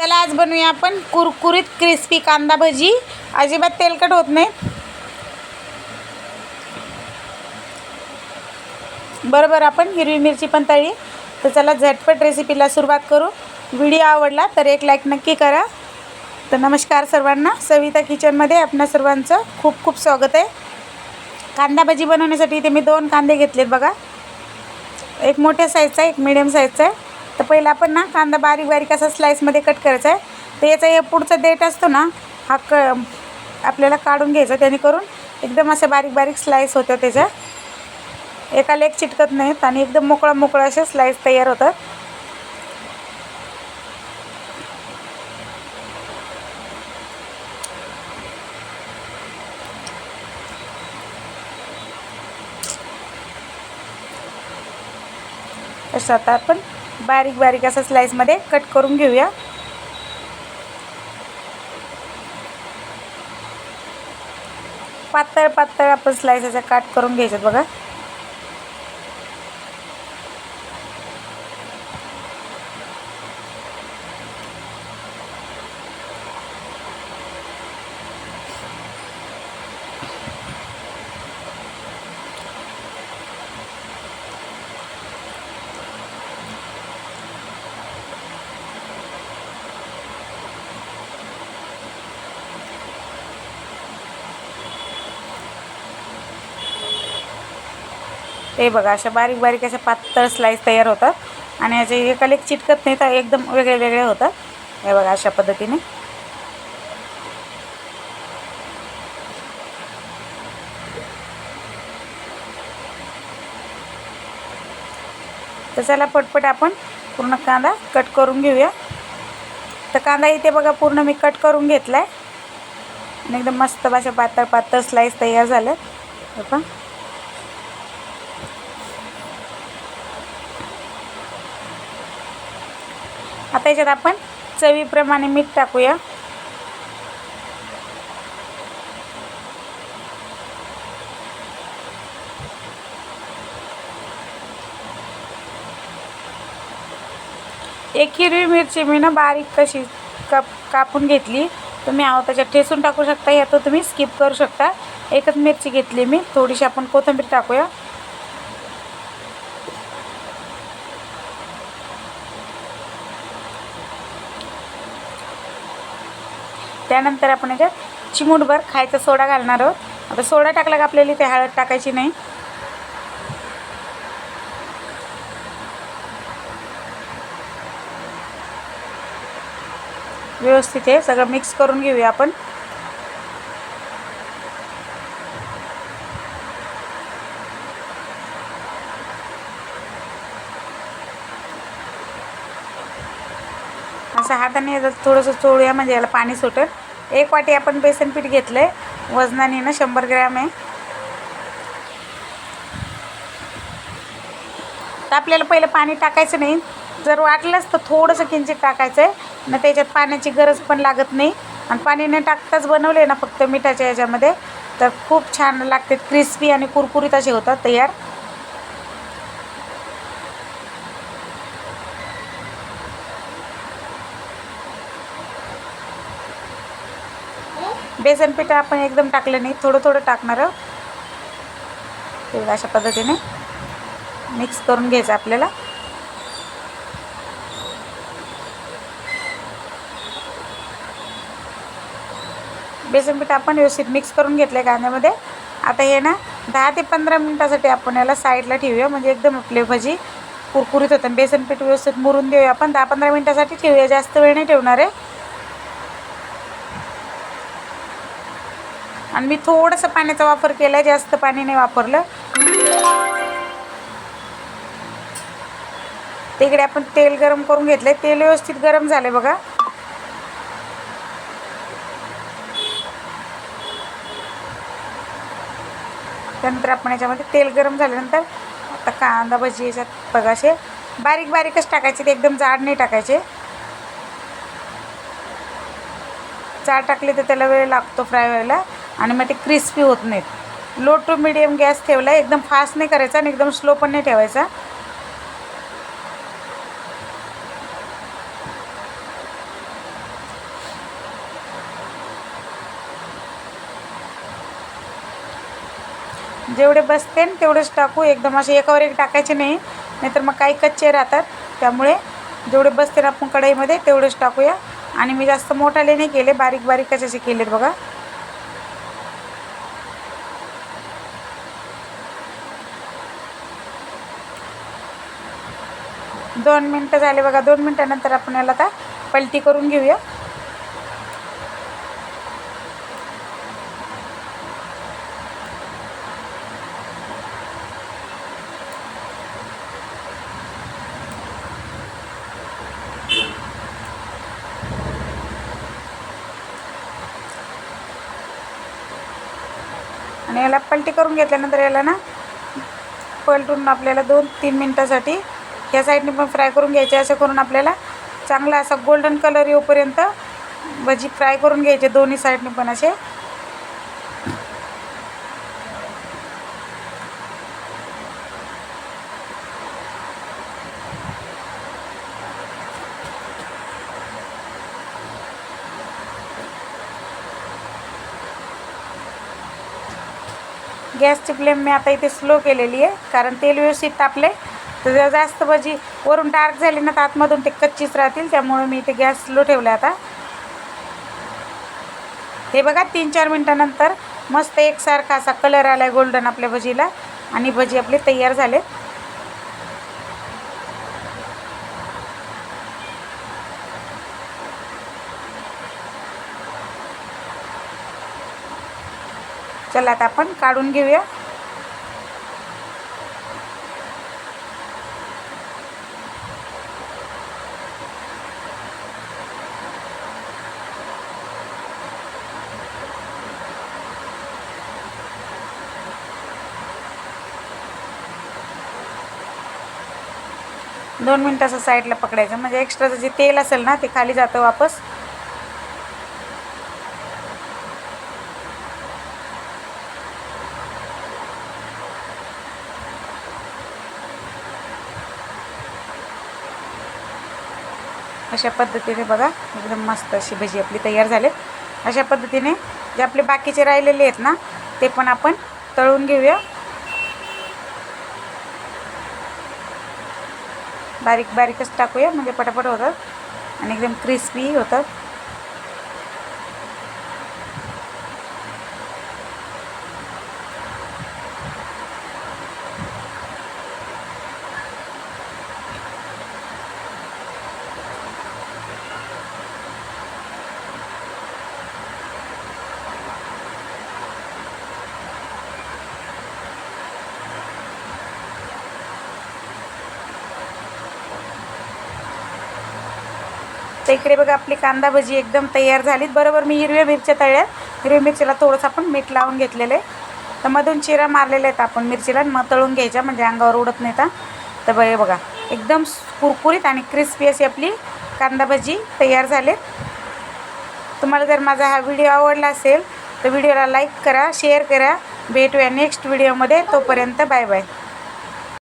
चला आज बनवूया आपण कुरकुरीत क्रिस्पी कांदा भजी. अजिबात तेलकट होत नाही. बरोबर आपण हिरवी मिरची पण तळी तर चला झटपट रेसिपीला सुरुवात करू. व्हिडिओ आवडला तर एक लाईक नक्की करा. तर नमस्कार सर्वांना. सविता किचनमध्ये आपणा सर्वांचं खूप खूप स्वागत आहे. कांदा भजी बनवण्यासाठी इथे मी दोन कांदे घेतलेत बघा. एक मोठ्या साईजचा एक मिडियम साईजचा आहे. तर पहिला आपण ना कांदा बारीक बारीक असा स्लाईसमध्ये कट करायचा आहे तर याचा हे पुढचा देठ असतो ना हा क आपल्याला काढून घ्यायचा. त्याने करून एकदम असे बारीक बारीक स्लाईस होत्या त्याच्या एका लेग चिटकत नाहीत आणि एकदम मोकळा मोकळा असे स्लाईस तयार होतात. असं आता आपण बारीक बारीक असं स्लाईसमध्ये कट करून घेऊया. पातळ पातळ आपण स्लाईस अशा काट करून घ्यायचं बघा. ते बघा अशा बारीक बारीक अशा पातळ स्लाईस तयार होतात. आणि याचे एकाला एक चिटकत नाही तर एकदम वेगळे वेगळे होतात. हे बघा अशा पद्धतीने. तर चला पटपट आपण पूर्ण कांदा कट करून घेऊया. तर कांदा इथे बघा पूर्ण मी कट करून घेतला आहे आणि एकदम मस्त अशा पातळ पातळ स्लाईस तयार झालं बघा. आता याच्यात आपण चवीप्रमाणे मीठ टाकूया. एक हिरवी मिरची मी ना बारीक कशी काप कापून घेतली. तुम्ही आहो त्याच्यात ठेसून टाकू शकता या तर तुम्ही स्किप करू शकता. एकच मिरची घेतली मी थोडीशी आपण कोथिंबीर टाकूया. त्यानंतर आपण याच्यात चिमूटभर खायचा सोडा घालणार आहोत. आता सोडा टाकला का आपल्याला ते हळद टाकायची नाही. व्यवस्थित हे सगळं मिक्स करून घेऊया आपण. असं हाताने याचं थोडंसं चोळूया म्हणजे याला पाणी सुटेल. एक वाटी आपण बेसन पीठ घेतलं आहे वजनाने ना शंभर ग्रॅम आहे. तर आपल्याला पहिलं पाणी टाकायचं नाही. जर वाटलंच तर थोडंसं किंचित टाकायचं आहे न त्याच्यात पाण्याची गरज पण लागत नाही. आणि पाणी न टाकताच बनवले ना फक्त मिठाच्या याच्यामध्ये. तर खूप छान लागते क्रिस्पी आणि कुरकुरीत असे होतात तयार. बेसन पीठ आपण एकदम टाकलं नाही थोडं थोडं टाकणार आहोत. अशा पद्धतीने मिक्स करून घ्यायचं आपल्याला. बेसन पीठ आपण व्यवस्थित मिक्स करून घेतलं आहे कांद्यामध्ये. आता हे ना दहा ते पंधरा मिनटासाठी आपण याला साईडला ठेवूया म्हणजे एकदम आपली भजी कुरकुरीत होतं. बेसन पीठ व्यवस्थित मुरून देऊया आपण. दहा पंधरा मिनटासाठी ठेवूया जास्त वेळ नाही ठेवणार आहे. आणि मी थोडंसं पाण्याचा वापर केला आहे जास्त पाणी नाही वापरलं. तिकडे आपण तेल गरम करून घेतलं तेल व्यवस्थित गरम झालं बघा. त्यानंतर आपण याच्यामध्ये तेल गरम झाल्यानंतर आता कांदा भजी याच्यात बघा असे बारीक बारीकच टाकायचे. ते एकदम जाड नाही टाकायचे. जाड टाकले तर त्याला वेळ लागतो फ्राय व्हायला. आणि मग ते क्रिस्पी होत नाहीत. लो टू मिडियम गॅस ठेवला एकदम फास्ट नाही करायचा आणि एकदम स्लो पण नाही ठेवायचा. जेवढे बसते तेवढेच टाकू एकदम असे एकावर एक टाकायचे नाही नाहीतर मग काही कच्चे राहतात. त्यामुळे जेवढे बसते आपण कढईमध्ये तेवढेच टाकूया. आणि मी जास्त मोठाले नाही केले बारीक बारीक कशाचे केलेत बघा. दोन मिनटं झाले बघा दोन मिनटानंतर आपण याला आता पलटी करून घेऊया. आणि याला पलटी करून घेतल्यानंतर याला ना पलटून आपल्याला दोन तीन मिनटासाठी या साईडने पण फ्राय करून घ्यायचे. असं करून आपल्याला चांगला असा गोल्डन कलर येऊपर्यंत भजी फ्राय करून घ्यायचे. दोन्ही साईडने पण असे. गॅसची फ्लेम मी आता इथे स्लो केलेली आहे. कारण तेल व्यवस्थित तापले तर जर जास्त भजी वरून डार्क झाली ना तर आतमधून ते कच्चीच राहतील. त्यामुळे मी इथे गॅस स्लो ठेवला आता. हे बघा तीन चार मिनटानंतर मस्त एकसारखा असा कलर आला आहे गोल्डन आपल्या भजीला. आणि भजी आपले तयार झाले चला आता आपण काढून घेऊया. दोन मिनटं असं साईडला पकडायचं. म्हणजे एक्स्ट्राचं जे तेल असेल ना ते खाली जातं वापस. अशा पद्धतीने बघा एकदम मस्त अशी भजी आपली तयार झाले. अशा पद्धतीने जे आपले बाकीचे राहिलेले आहेत ना ते पण आपण तळून घेऊया. बारीक बारीकच टाकूया म्हणजे पटापट होतात. आणि एकदम क्रिस्पी होतात. तर इकडे बघा आपली कांदा भजी एकदम तयार झालीत. बरोबर मी हिरव्या मिरच्या तळ्यात हिरव्या मिरचीला थोडंसं आपण मीठ लावून घेतलेलं आहे. तर मधून चिरा मारलेल्या आहेत आपण मिरचीला मग तळून घ्यायच्या म्हणजे अंगावर उडत नाही तर बघा बघा एकदम कुरकुरीत आणि क्रिस्पी अशी आपली कांदा भजी तयार झाले तुम्हाला जर माझा हा व्हिडिओ आवडला असेल तर व्हिडिओला लाईक करा शेअर करा. भेटूया नेक्स्ट व्हिडिओमध्ये. तोपर्यंत बाय बाय.